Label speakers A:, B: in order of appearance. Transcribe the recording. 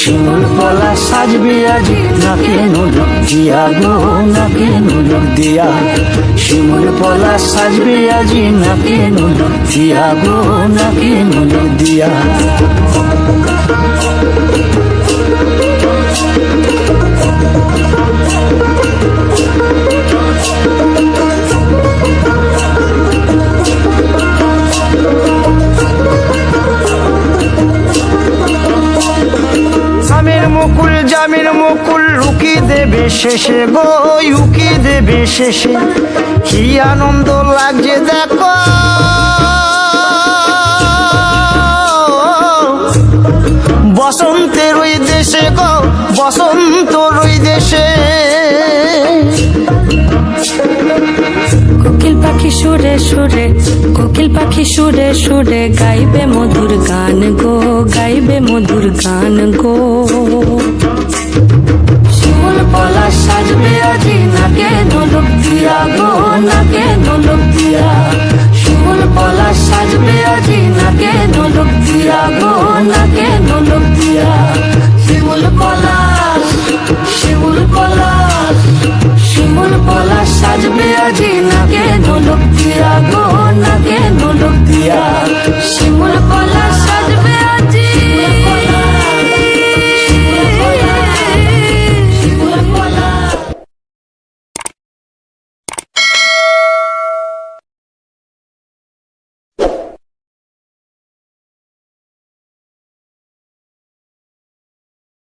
A: শিমুল পলা সাজবে আজ। নাকি নলক দিয়া গো নাকি নলক দিয়া শিমুল পলা সাজবে আজ। নাকি নলক দিয়া গো নাকি নলক দিয়া মুকুল, জামির মুকুল, রুকি দেবে শেষে গো উকি দেবে শেষে। কি আনন্দ লাগছে দেখো। বসন্তের ওই দেশে গো, বসন্ত ওই দেশে।
B: সুরে সুরে, কোকিল পাখি সুরে সুরে, গাইবে মধুর গান গো, গাইবে মধুর গান গো। শিমুল পলা সাজবে আজি, নাকে নলক দিয়া গো, নাকে নলক দিয়া। শিমুল পলা সাজবে আজি, নাকে নলক দিয়া গো, নাকে নলক দিয়া। শিমুল পলা শিমুল পলা শিমুল পলা সাজবে আজি, নাকে